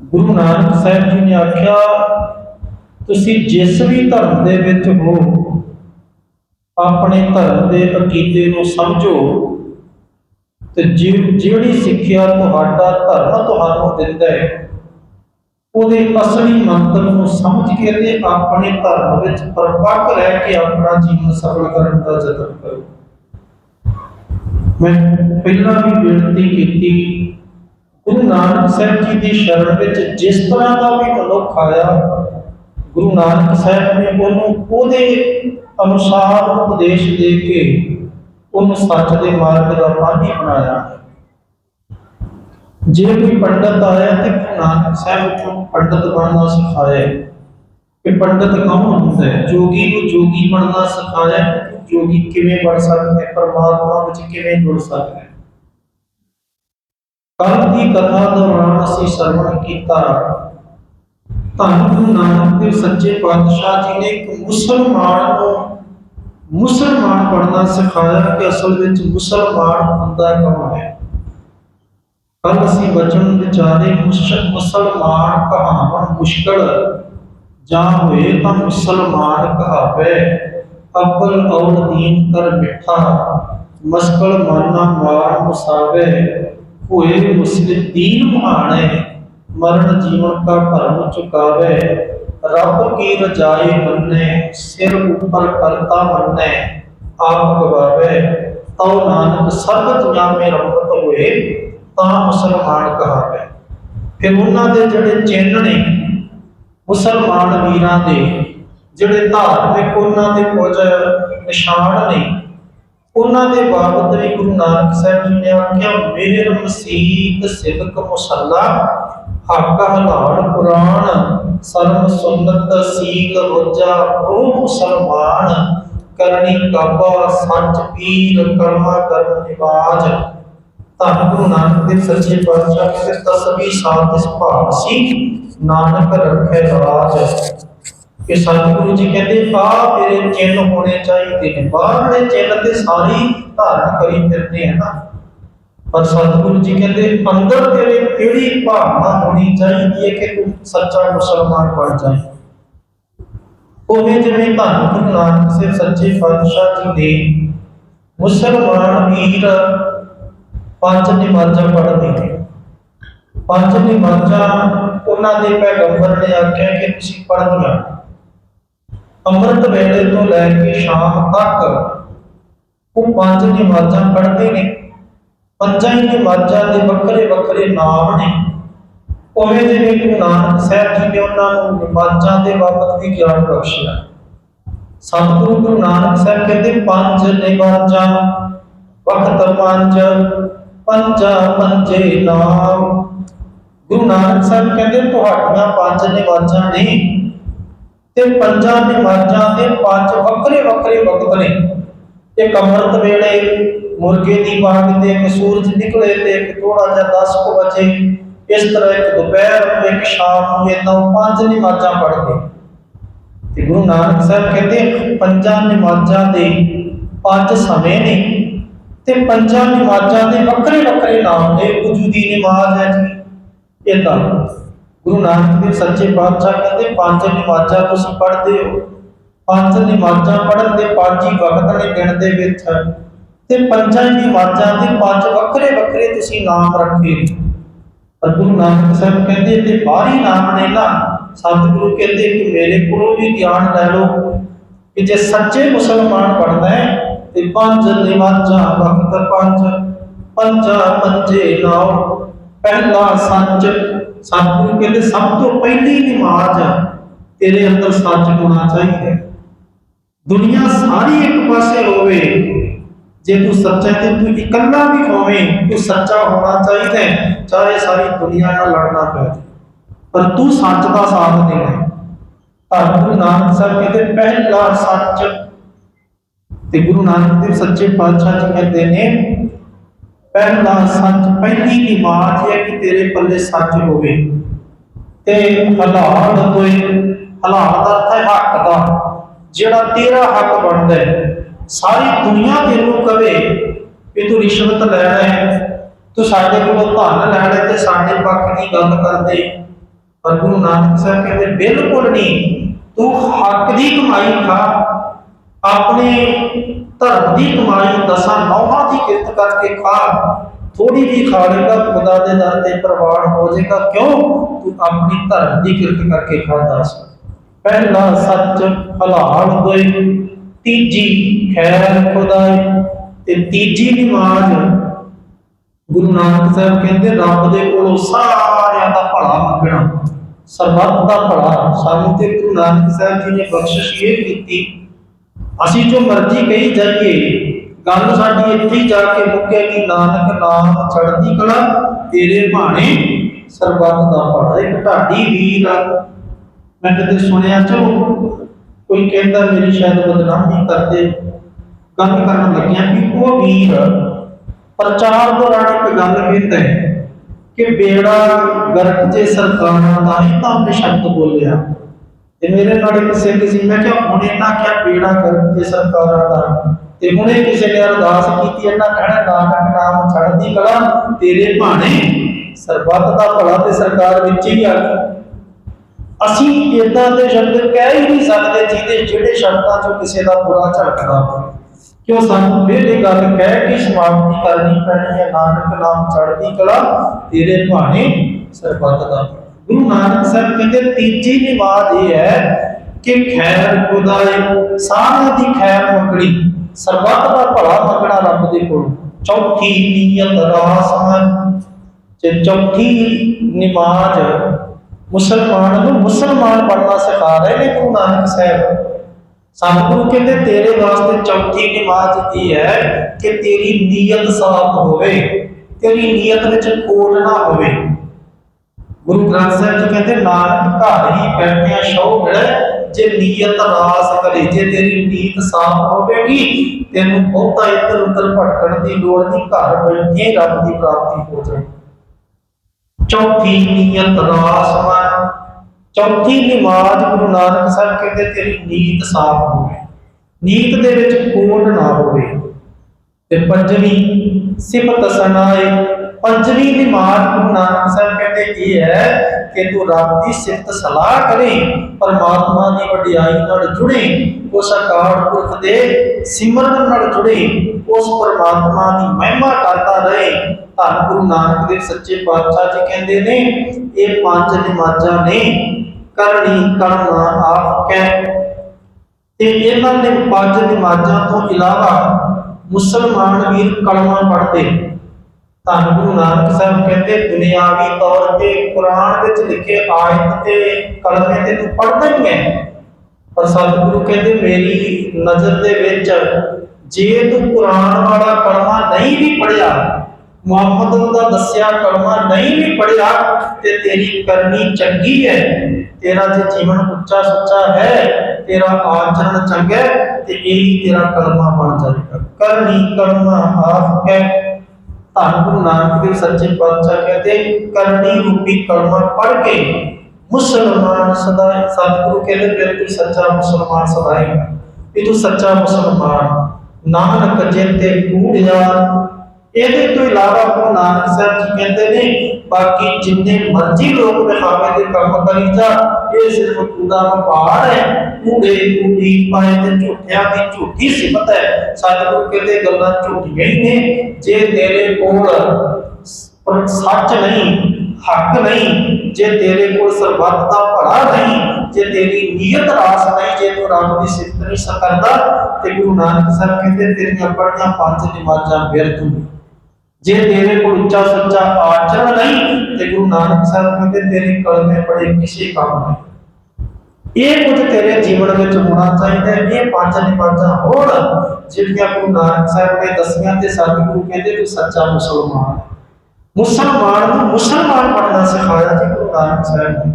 ਗੁਰੂ ਨਾਨਕ ਸਾਹਿਬ ਜੀ ਨੇ ਆਖਿਆ, ਤੁਸੀਂ ਜਿਸ ਵੀ ਧਰਮ ਦੇ ਵਿੱਚ ਹੋ, ਆਪਣੇ ਧਰਮ ਦੇ ਅਕੀਦੇ ਨੂੰ ਸਮਝੋ ਤੇ ਜਿਹੜੀ ਸਿੱਖਿਆ ਤੁਹਾਡਾ ਧਰਮ ਤੁਹਾਨੂੰ ਦਿੰਦਾ ਹੈ, ਉਹਦੇ ਅਸਲੀ ਮੰਤਰ ਨੂੰ ਸਮਝ ਕੇ ਤੇ ਆਪਣੇ ਧਰਮ ਵਿੱਚ ਪਰਪੱਕ ਰਹਿ ਕੇ ਆਪਣਾ ਜੀਵਨ ਸਫਲ ਕਰਨ ਦਾ ਯਤਨ ਕਰੋ। ਮੈਂ ਪਹਿਲਾਂ ਵੀ ਬੇਨਤੀ ਕੀਤੀ ਗੁਰੂ ਨਾਨਕ ਸਾਹਿਬ ਜੀ ਦੀ ਸ਼ਰਨ ਵਿੱਚ ਜਿਸ ਤਰ੍ਹਾਂ ਦਾ ਵੀ ਮਨੁੱਖ ਆਇਆ, ਗੁਰੂ ਨਾਨਕ ਸਾਹਿਬ ਨੇ ਉਹਨੂੰ ਉਹਦੇ ਅਨੁਸਾਰ ਉਪਦੇਸ਼ ਦੇ ਕੇ ਉਹਨੂੰ ਸੱਚ ਦੇ ਮਾਰਗ ਦਾ ਪਾਧੀ ਬਣਾਇਆ। ਜੇ ਕੋਈ ਪੰਡਤ ਆਇਆ ਤੇ ਗੁਰੂ ਨਾਨਕ ਸਾਹਿਬ ਨੂੰ ਪੰਡਤ ਬਣਨਾ ਸਿਖਾਇਆ। ਕਿ ਪੰਡਤ ਕੌਣ ਹੁੰਦਾ ਹੈ? ਜੋਗੀ ਨੂੰ ਜੋਗੀ ਬਣਨਾ ਸਿਖਾਇਆ, ਜੋਗੀ ਕਿਵੇਂ ਬਣ ਸਕਦਾ ਹੈ? ਪਰਮਾਤਮਾ ਵਿੱਚ ਕਿਵੇਂ ਜੁੜ ਸਕਦਾ ਹੈ? ਕੱਲ ਦੀ ਕਥਾ ਦੌਰਾਨ ਅਸੀਂ ਸਰਵਣ ਕੀਤਾ। ਧੰਨ ਗੁਰੂ ਨਾਨਕ ਦੇਵ ਸੱਚੇ ਪਾਤਸ਼ਾਹ ਜੀ ਨੇ ਇੱਕ ਮੁਸਲਮਾਨ ਨੂੰ ਮੁਸਲਮਾਨ ਬਣਨਾ ਸਿਖਾਇਆ ਕਿ ਅਸਲ ਵਿੱਚ ਮੁਸਲਮਾਨ ਹੁੰਦਾ ਕੌਣ ਹੈ। ਕੱਲ ਅਸੀਂ ਬਚਨ ਵਿਚਾਰੇ ਮੁਸ਼- ਮੁਸਲਮਾਨ ਕਹਾਵਣ ਮੁਸ਼ਕਲ ਜਾਂ ਹੋਏ ਤਾਂ ਮੁਸਲਮਾਨ ਕਹਾਵੇ। ਅਬਲ ਔਰ ਦੀਨ ਕਰ ਮਿੱਠਾ, ਮਸਕਲ ਮਾਨਾ ਮਾਰ ਮੁਸਾਵੇ। ਹੋਏ ਮੁਸਲਿਮ ਦੀਨ ਮਹਾਣੇ ਮਰਨ ਜੀਵਨ ਕਾ ਭਰਮ ਚੁਕਾਵੇ। ਰੱਬ ਕੀ ਰਜਾਈ ਮੰਨੇ ਸਿਰ ਉੱਪਰ ਕਰਤਾ ਮੰਨੇ ਆਪ ਗਵਾਵੇ। ਤਉ ਨਾਨਕ ਸਰਬ ਦੁਨੀਆ ਰਮਤ ਹੋਏ, ਤਾਂ ਮੁਸਲਮਾਨ ਕਹਾਵੇ। ਫਿਰ ਉਹਨਾਂ ਦੇ ਜਿਹੜੇ ਚਿੰਨ੍ਹ ਨੇ, ਮੁਸਲਮਾਨ ਵੀਰਾਂ ਦੇ, ਜਿਹੜੇ ਧਾਰਮਿਕ ਉਹਨਾਂ ਦੇ ਕੁਝ ਨਿਸ਼ਾਨ ਨੇ ਉਹਨਾਂ ਦੇ ਬਾਬਤ ਵੀ ਗੁਰੂ ਨਾਨਕ ਸਾਹਿਬ ਜੀ ਨੇ ਆਖਿਆ ਮਿਹਰ ਮਸੀਤ ਸਿਦਕ ਮੁਸੱਲਾ, ਹੱਕ ਹਲਾਲ ਕੁਰਾਨ ਸਰਮ ਸੁਨਨਤ ਸੀਲ ਰੋਜਾ ਉਹ ਮੁਸਲਮਾਨ, ਕਰਨੀ ਕਾਬਾ, ਸੱਚ, ਪੀਰ, ਕਰਮਾ ਕਰਨ ਨਿਵਾਜ। ਧੰਨ ਗੁਰੂ ਨਾਨਕ ਦੇ ਸੱਚੇ ਪਾਤਸ਼ਾਹ ਕਹਿੰਦੇ ਤਸਵੀ ਸਾਥ ਇਸ ਭਾਵ ਸੀ, ਨਾਨਕ ਰੱਖੇ ਰਾਜ। ਕਿ ਸਤਿਗੁਰੂ ਜੀ ਕਹਿੰਦੇ ਆ ਤੇਰੇ ਚਿੰਨ ਹੋਣੇ ਚਾਹੀਦੇ ਨੇ। ਬਾਹਰਲੇ ਚਿੰਨ ਤੇ ਸਾਰੀ ਧਾਰਨ ਕਰੀ ਫਿਰਦੇ ਹੈ ਨਾ। ਪਰ ਸਤਿਗੁਰੂ ਜੀ ਕਹਿੰਦੇ, ਅੰਦਰ ਤੇਰੇ ਕਿਹੜੀ ਭਾਵਨਾ ਹੋਣੀ ਚਾਹੀਦੀ ਹੈ ਕਿ ਤੂੰ ਸੱਚਾ ਮੁਸਲਮਾਨ ਬਣ ਜਾਏ? ਉਵੇਂ ਜਿਵੇਂ ਧੰਨ ਗੁਰੂ ਨਾਨਕ ਸਾਹਿਬ ਸੱਚੇ ਪਾਤਸ਼ਾਹ ਜੀ ਦੇ ਮੁਸਲਮਾਨ ਵੀਰ ਪੰਜ ਨਿਮਾਜ਼ਾਂ ਪੜ੍ਹਦੇ ਨੇ। ਪੰਜ ਨਿਮਾਜ਼ਾਂ ਉਹਨਾਂ ਦੇ ਪੈਗੰਬਰ ਨੇ ਆਖਿਆ ਕਿ ਤੁਸੀਂ ਪੜ੍ਹਨੀਆਂ ਅੰਮ੍ਰਿਤ ਵੇਲੇ ਤੋਂ ਲੈ ਕੇ ਸ਼ਾਮ ਤੱਕ ਉਹ ਪੰਜ ਨਿਮਾਜ਼ਾਂ ਪੜ੍ਹਦੇ ਨੇ। ਪੰਜਾਂ ਹੀ ਨਿਮਾਜ਼ਾਂ ਦੇ ਵੱਖਰੇ ਵੱਖਰੇ ਨਾਮ ਨੇ। ਉਵੇਂ ਜਿਵੇਂ ਗੁਰੂ ਨਾਨਕ ਸਾਹਿਬ ਜੀ ਨੇ ਉਹਨਾਂ ਨੂੰ ਨਿਮਾਜ਼ਾਂ ਦੇ ਬਾਬਤ ਵੀ ਗਿਆਨ ਬਖਸ਼ਿਆ। ਸਤਿਗੁਰੂ ਗੁਰੂ ਨਾਨਕ ਸਾਹਿਬ ਕਹਿੰਦੇ, ਪੰਜ ਨਿਮਾਜ਼ਾਂ ਵਕਤ ਪੰਜ, ਪੰਜਾ ਪੰਜੇ ਨਾਮ। ਗੁਰੂ ਨਾਨਕ ਸਾਹਿਬ ਕਹਿੰਦੇ, ਤੁਹਾਡੀਆਂ ਪੰਜ ਨਿਵਾਜ਼ਾਂ ਨੇ। ਤੇ ਪੰਜਾਂ ਨਿਵਾਜ਼ਾਂ ਦੇ ਪੰਜ ਵੱਖਰੇ ਵੱਖਰੇ ਵਕਤ ਨੇ ਇੱਕ ਅੰਮ੍ਰਿਤ ਵੇਲੇ ਮੁਰਗੇ ਦੀ ਬਾਗ ਤੇ ਇੱਕ ਸੂਰਜ ਨਿਕਲੇ ਤੇ ਇੱਕ ਥੋੜਾ ਜਿਹਾ 10 ਕੁ ਵਜੇ ਇਸ ਤਰ੍ਹਾਂ ਇੱਕ ਦੁਪਹਿਰ ਨੂੰ ਇੱਕ ਸ਼ਾਮ ਨੂੰ ਇਦਾਂ ਪੰਜ ਨਿਵਾਜ਼ਾਂ ਪੜ੍ਹਦੇ ਤੇ ਗੁਰੂ ਨਾਨਕ ਸਾਹਿਬ ਕਹਿੰਦੇ ਪੰਜਾਂ ਨਿਮਾਜ਼ਾਂ ਦੇ ਪੰਜ ਸਮੇਂ ਨੇ। ਤੇ ਪੰਜਾਂ ਨਿਮਾਜ਼ਾਂ ਦੇ ਵੱਖਰੇ ਵੱਖਰੇ ਨਾਮ ਨੇ। ਵਜੂਦੀ ਨਿਮਾਜ਼ ਹੈ ਜੀ ਇਦਾਂ ਗੁਰੂ ਨਾਨਕ ਦੇਵ ਸੱਚੇ ਪਾਤਸ਼ਾਹ ਕਹਿੰਦੇ, ਪੰਜ ਨਿਮਾਜ਼ਾਂ ਤੁਸੀਂ ਪੜ੍ਹਦੇ ਹੋ। ਪੰਜ ਨਿਮਾਜ਼ਾਂ ਪੜ੍ਹਨ ਦੇ ਪੰਜ ਹੀ ਵਕਤ ਨੇ ਦਿਨ ਦੇ ਵਿੱਚ। ਤੇ ਪੰਜਾਂ ਹੀ ਦੇ ਪੰਜ ਵੱਖਰੇ ਵੱਖਰੇ ਤੁਸੀਂ ਨਾਮ ਰੱਖੇ ਪਰ ਗੁਰੂ ਨਾਨਕ ਸਾਹਿਬ ਕਹਿੰਦੇ, ਤੇ ਬਾਹਰੀ ਨਾਮ ਨੇ ਨਾ, ਸਤਿਗੁਰੂ ਕਹਿੰਦੇ ਕਿ ਮੇਰੇ ਕੋਲੋਂ ਵੀ ਗਿਆਨ ਲੈ ਲਓ ਕਿ ਜੇ ਸੱਚੇ ਮੁਸਲਮਾਨ ਬਣਨਾ ਹੈ, ਤੇ ਪੰਜ ਨਿਮਾਜ਼ਾਂ ਵਕਤ ਪੰਜ, ਪੰਜਾ ਪੰਜੇ ਨਾਮ ਪਹਿਲਾ ਸੱਚ ਸਤਿਗੁਰੂ ਕਹਿੰਦੇ ਸਭ ਤੋਂ ਪਹਿਲੀ ਨਿਮਾਜ਼ ਤੇਰੇ ਅੰਦਰ ਸੱਚ ਹੋਣਾ ਚਾਹੀਦਾ। ਦੁਨੀਆ ਸਾਰੀ ਇੱਕ ਪਾਸੇ ਹੋਵੇ, ਜੇ ਤੂੰ ਸੱਚਾ ਤੇ ਤੂੰ ਇਕੱਲਾ ਵੀ ਹੋਵੇਂ, ਤੂੰ ਸੱਚਾ ਹੋਣਾ ਚਾਹੀਦਾ ਚਾਹੇ ਸਾਰੀ ਦੁਨੀਆ ਨਾਲ ਲੜਨਾ ਪਵੇ ਪਰ ਤੂੰ ਸੱਚ ਦਾ ਸਾਥ ਦੇਣਾ ਧੰਨ ਗੁਰੂ ਨਾਨਕ ਸਾਹਿਬ ਕਹਿੰਦੇ, ਪਹਿਲਾ ਸੱਚ ਤੇ ਗੁਰੂ ਨਾਨਕ ਦੇਵ ਸੱਚੇ ਪਾਤਸ਼ਾਹ ਜੀ ਕਹਿੰਦੇ ਨੇ ਪਹਿਲਾ ਸੱਚ ਪਹਿਲੀ ਨਿਮਾਜ਼ ਹੈ ਕਿ ਤੇਰੇ ਪੱਲੇ ਸੱਚ ਹੋਵੇ। ਤੇ ਹਲਾਲ ਤੋਏ ਹਲਾਲ ਦਾ ਅਰਥ ਹੈ ਹੱਕ ਦਾ, ਜਿਹੜਾ ਤੇਰਾ ਹੱਕ ਬਣਦਾ ਹੈ। ਸਾਰੀ ਦੁਨੀਆ ਤੈਨੂੰ ਕਵੇ ਕਿ ਤੂੰ ਰਿਸ਼ਵਤ ਲੈਣਾ ਹੈ ਤੂੰ ਸਾਡੇ ਕੋਲੋਂ ਧਨ ਲੈਣਾ ਤੇ ਸਾਡੇ ਪੱਖ ਦੀ ਗੱਲ ਕਰਦੇ ਪਰ ਗੁਰੂ ਨਾਨਕ ਸਾਹਿਬ ਕਹਿੰਦੇ, ਬਿਲਕੁਲ ਨਹੀਂ, ਤੂੰ ਹੱਕ ਦੀ ਕਮਾਈ ਖਾ ਆਪਣੇ ਧਰਮ ਦੀ ਕਮਾਈ ਦਸਾਂ ਨੌਹਾਂ ਦੀ ਕਿਰਤ ਕਰਕੇ ਖਾ ਥੋੜੀ ਵੀ ਖਾ ਲੇਗਾ, ਖੁਦਾ ਦੇ ਦਰ ਤੇ ਪ੍ਰਵਾਨ ਹੋ ਜਾਏਗਾ। ਕਿਉਂ? ਤੂੰ ਆਪਣੀ ਧਰਮ ਦੀ ਕਿਰਤ ਕਰਕੇ ਖਾਦਾ ਸੀ ਪਹਿਲਾ ਸੱਚ ਹਲਾਲ ਹੋਏ, ਤੀਜੀ ਖੈਰ ਖੁਦਾਈ ਤੇ ਤੀਜੀ ਨਿਮਾਜ਼ ਗੁਰੂ ਨਾਨਕ ਸਾਹਿਬ ਕਹਿੰਦੇ, ਰੱਬ ਦੇ ਕੋਲੋਂ ਸਾਰਿਆਂ ਦਾ ਭਲਾ ਮੰਗਣਾ। ਸਰਬੱਤ ਦਾ ਭਲਾ ਸਾਨੂੰ ਤੇ ਗੁਰੂ ਨਾਨਕ ਸਾਹਿਬ ਜੀ ਨੇ ਬਖਸ਼ਿਸ਼ ਇਹ ਕੀਤੀ ਅਸੀਂ ਜੋ ਮਰਜ਼ੀ ਕਹੀ ਜਾਈਏ, ਗੱਲ ਸਾਡੀ ਇੱਥੇ ਜਾ ਕੇ ਮੁੱਕੇਗੀ ਨਾਨਕ ਨਾਮ ਚੜ੍ਹਦੀ ਕਲਾ, ਤੇਰੇ ਭਾਣੇ ਸਰਬੱਤ ਦਾ ਭਲਾ ਇੱਕ ਢਾਡੀ ਵੀਰ ਆ। ਮੈਂ ਕਦੇ ਸੁਣਿਆ, ਚਲੋ, ਕੋਈ ਕਹਿੰਦਾ ਮੇਰੀ ਸ਼ਾਇਦ ਬਦਨਾਮੀ ਕਰਦੇ। ਗੱਲ ਕਰਨ ਲੱਗਿਆ ਕਿ ਉਹ ਵੀਰ ਪ੍ਰਚਾਰ ਦੌਰਾਨ ਇੱਕ ਗੱਲ ਕਹਿੰਦਾ ਹੈ ਕਿ ਬੇੜਾ ਗਰਕ ਜੇ ਸਰਕਾਰਾਂ ਦਾ ਹੀ ਤਾਂ ਸ਼ਬਦ ਬੋਲਿਆ। ਤੇ ਮੇਰੇ ਨਾਲ ਇੱਕ ਸਿੰਘ ਸੀ, ਮੈਂ ਕਿਹਾ ਹੁਣ ਇਹਨਾਂ ਕਿਹਾ ਬੇੜਾ ਗਰਕ ਜੇ ਸਰਕਾਰਾਂ ਦਾ। ਤੇ ਹੁਣੇ ਕਿਸੇ ਨੇ ਅਰਦਾਸ ਕੀਤੀ ਇਹਨਾਂ ਕਹਿਣਾ ਨਾਨਕ ਨਾਮ ਛੱਡਦੀ ਕਲਾ, ਤੇਰੇ ਭਾਣੇ ਸਰਬੱਤ ਦਾ ਭਲਾ ਤੇ ਸਰਕਾਰ ਵਿੱਚ ਹੀ ਆ। ਗਈ ਅਸੀਂ ਇਦਾਂ ਦੇ ਸ਼ਬਦ ਕਹਿ ਹੀ ਨਹੀਂ ਸਕਦੇ ਜਿਹਦੇ ਜਿਹੜੇ ਸ਼ਬਦਾਂ ਚੋਂ ਕਿਸੇ ਦਾ ਬੁਰਾ ਝੜਕਦਾ ਹੋਵੇ। ਕਿਉਂ ਸਾਨੂੰ ਫਿਰ ਇਹ ਗੱਲ ਕਹਿ ਕੇ ਸਮਾਪਤੀ ਕਰਨੀ ਪੈਣੀ ਹੈ? ਨਾਨਕ ਨਾਮ ਚੜ੍ਹਦੀ ਕਲਾ, ਤੇਰੇ ਭਾਣੇ ਸਰਬੱਤ ਦਾ ਗੁਰੂ ਨਾਨਕ ਸਾਹਿਬ ਕਹਿੰਦੇ, ਤੀਜੀ ਨਿਵਾਦ ਇਹ ਹੈ ਕਿ ਖੈਰ ਖੁਦਾਏ ਸਾਰਿਆਂ ਦੀ ਖੈਰ ਮੰਗਣੀ, ਸਰਬੱਤ ਦਾ ਭਲਾ ਮੰਗਣਾ ਰੱਬ ਦੇ ਕੋਲ। ਚੌਥੀ ਨੀਅਤ ਰਾਸ ਮਨ ਤੇ ਚੌਥੀ ਨਿਮਾਜ਼ ਮੁਸਲਮਾਨ ਨੂੰ ਮੁਸਲਮਾਨ ਬਣਨਾ ਸਿਖਾ ਰਹੇ ਨੇ ਗੁਰੂ ਨਾਨਕ ਸਾਹਿਬ। ਸਤਿਗੁਰੂ ਕਹਿੰਦੇ, ਤੇਰੇ ਵਾਸਤੇ ਚੌਥੀ ਨਿਮਾਜ਼ ਇਹ ਹੈ ਕਿ ਤੇਰੀ ਨੀਅਤ ਸਾਫ਼ ਹੋਵੇ, ਤੇਰੀ ਨੀਅਤ ਵਿੱਚ ਕੋਟ ਨਾ ਹੋਵੇ। ਗੁਰੂ ਗ੍ਰੰਥ ਸਾਹਿਬ ਜੀ ਕਹਿੰਦੇ, ਨਾਨਕ ਘਰ ਹੀ ਬੈਠਿਆ ਸ਼ੌ ਮਿਲੇ, ਜੇ ਨੀਅਤ ਰਾਸ ਕਰੇ ਜੇ ਤੇਰੀ ਨੀਅਤ ਸਾਫ਼ ਹੋਵੇਗੀ, ਤੈਨੂੰ ਬਹੁਤਾ ਇੱਧਰ ਉੱਧਰ ਭਟਕਣ ਦੀ ਲੋੜ ਨਹੀਂ, ਘਰ ਬੈਠੇ ਰੱਬ ਦੀ ਪ੍ਰਾਪਤੀ ਹੋ ਜਾਏ ਚੌਥੀ ਨੀਅਤ ਰਾਸ ਮਨ ਚੌਥੀ ਨਿਮਾਜ਼ ਗੁਰੂ ਨਾਨਕ ਸਾਹਿਬ ਕਹਿੰਦੇ, ਤੇਰੀ ਨੀਤ ਸਾਫ਼ ਹੋਵੇ, ਨੀਤ ਦੇ ਵਿੱਚ ਕੋਟ ਨਾ ਹੋਵੇ। ਤੇ ਪੰਜਵੀਂ, ਸਿਫਤ ਸਨਾਏ ਪੰਜਵੀਂ ਨਿਮਾਜ਼ ਗੁਰੂ ਨਾਨਕ ਸਾਹਿਬ ਕਹਿੰਦੇ ਇਹ ਹੈ ਕਿ ਤੂੰ ਰੱਬ ਦੀ ਸਿਫਤ ਸਲਾਹ ਕਰੇ, ਪਰਮਾਤਮਾ ਦੀ ਵਡਿਆਈ ਨਾਲ ਜੁੜੇ, ਉਸ ਅਕਾਲ ਪੁਰਖ ਦੇ ਸਿਮਰਨ ਨਾਲ ਜੁੜੇ, ਉਸ ਪਰਮਾਤਮਾ ਦੀ ਮਹਿਮਾ ਕਰਦਾ ਰਹੇ। ਧੰਨ ਗੁਰੂ ਨਾਨਕ ਦੇਵ ਸੱਚੇ ਪਾਤਸ਼ਾਹ ਜੀ ਕਹਿੰਦੇ ਨੇ, ਇਹ ਪੰਜ ਨਿਮਾਜ਼ਾਂ ਨੇ, ਕਰਨੀ, ਕਰਨਾ ਆਪ ਕਹਿ ਤੇ ਇਹਨਾਂ ਨੇ ਪੰਜ ਨਿਮਾਜ਼ਾਂ ਤੋਂ ਇਲਾਵਾ ਮੁਸਲਮਾਨ ਵੀਰ ਕਲਮਾ ਪੜ੍ਹਦੇ। ਧੰਨ ਗੁਰੂ ਨਾਨਕ ਸਾਹਿਬ ਕਹਿੰਦੇ, ਦੁਨਿਆਵੀ ਤੌਰ ਤੇ ਕੁਰਾਨ ਵਿੱਚ ਲਿਖੇ ਆਇਤ ਤੇ ਕਲਮੇ ਤੇ ਤੂੰ ਪੜ੍ਹਦਾ ਹੀ ਹੈ। ਪਰ ਸਤਿਗੁਰੂ ਕਹਿੰਦੇ, ਮੇਰੀ ਨਜ਼ਰ ਦੇ ਵਿੱਚ ਜੇ ਤੂੰ ਕੁਰਾਨ ਵਾਲਾ ਕਲਮਾ ਨਹੀਂ ਵੀ ਪੜਿਆ ਮੁਹੰਮਦ ਦਾ ਦੱਸਿਆ ਕਲਮਾ ਨਹੀਂ ਵੀ ਪੜਿਆ ਤੇ ਤੇਰੀ ਕਰਨੀ ਚੰਗੀ ਹੈ। ਤੇਰਾ ਜੇ ਜੀਵਨ ਉੱਚਾ ਸੁੱਚਾ ਹੈ, ਤੇਰਾ ਆਚਰਣ ਚੰਗਾ ਤੇ ਇਹੀ ਤੇਰਾ ਕਲਮਾ ਬਣ ਜਾਏਗਾ। ਕਰਨੀ ਕਲਮਾ ਆਪ ਕਹਿ ਧੰਨ ਗੁਰੂ ਨਾਨਕ ਦੇਵ ਸੱਚੇ ਪਾਤਸ਼ਾਹ ਕਹਿੰਦੇ ਕਰਨੀ ਰੂਪੀ ਕਲਮਾ ਪੜ੍ਹ ਕੇ ਮੁਸਲਮਾਨ ਸਦਾ ਸਤਿਗੁਰੂ ਕਹਿੰਦੇ ਬਿਲਕੁਲ ਸੱਚਾ ਮੁਸਲਮਾਨ ਸਦਾ ਹੀ ਇਹ ਤੂੰ ਸੱਚਾ ਮੁਸਲਮਾਨ, ਨਾਨਕ ਜਿੰਤੇ ਕੂੜਿਆ ਇਹਦੇ ਤੋਂ ਇਲਾਵਾ ਗੁਰੂ ਨਾਨਕ ਸਾਹਿਬ ਜੀ ਕਹਿੰਦੇ ਨੇ, ਬਾਕੀ ਜਿੰਨੇ ਮਰਜ਼ੀ ਲੋਕ ਵਿਖਾਵੇ ਦੇ ਕੰਮ ਕਰੀ ਜਾ ਇਹ ਸਿਰਫ ਕੂੜਾ ਵਪਾਰ ਹੈ ਕੂੜੇ ਕੂੜੀ ਪਾਏ ਤੇ ਝੂਠਿਆਂ ਦੀ ਝੂਠੀ ਸਿਫਤ ਹੈ। ਸਤਿਗੁਰੂ ਕਹਿੰਦੇ ਗੱਲਾਂ ਝੂਠੀਆਂ ਹੀ ਨੇ, ਜੇ ਤੇਰੇ ਕੋਲ ਸੱਚ ਨਹੀਂ, ਹੱਕ ਨਹੀਂ, ਜੇ ਤੇਰੇ ਕੋਲ ਸਰਬੱਤ ਦਾ ਭਲਾ ਨਹੀਂ, ਜੇ ਤੇਰੀ ਨੀਅਤ ਰਾਸ ਨਹੀਂ, ਜੇ ਤੂੰ ਰੱਬ ਦੀ ਸਿਫਤ ਨਹੀਂ ਸਕਰਦਾ, ਤੇ ਗੁਰੂ ਨਾਨਕ ਸਾਹਿਬ ਕਹਿੰਦੇ ਤੇਰੀਆਂ ਪੜੀਆਂ ਪੰਜ ਨਿਮਾਜ਼ਾਂ ਵਿਅਰਥ ਨੇ ਜੇ ਤੇਰੇ ਕੋਲ ਉੱਚਾ ਸੱਚਾ ਆਚਰਣ ਨਹੀਂ, ਤੇ ਗੁਰੂ ਨਾਨਕ ਸਾਹਿਬ ਕਹਿੰਦੇ ਤੇਰੇ ਕਲਮੇ ਪੜੇ ਕਿਸੇ ਕੰਮ ਨਹੀਂ ਇਹ ਕੁਝ ਤੇਰੇ ਜੀਵਨ ਵਿੱਚ ਹੋਣਾ ਚਾਹੀਦਾ ਇਹ ਪੰਜ ਨਿਮਾਜ਼ਾਂ ਹੋਣ ਜਿਹੜੀਆਂ ਗੁਰੂ ਨਾਨਕ ਸਾਹਿਬ ਨੇ ਦਸੀਆਂ ਤੇ ਸਤਿਗੁਰੂ ਕਹਿੰਦੇ ਤੂੰ ਸੱਚਾ ਮੁਸਲਮਾਨ ਮੁਸਲਮਾਨ ਨੂੰ ਮੁਸਲਮਾਨ ਬਣਨਾ ਸਿਖਾਇਆ ਜੀ ਗੁਰੂ ਨਾਨਕ ਸਾਹਿਬ ਨੇ।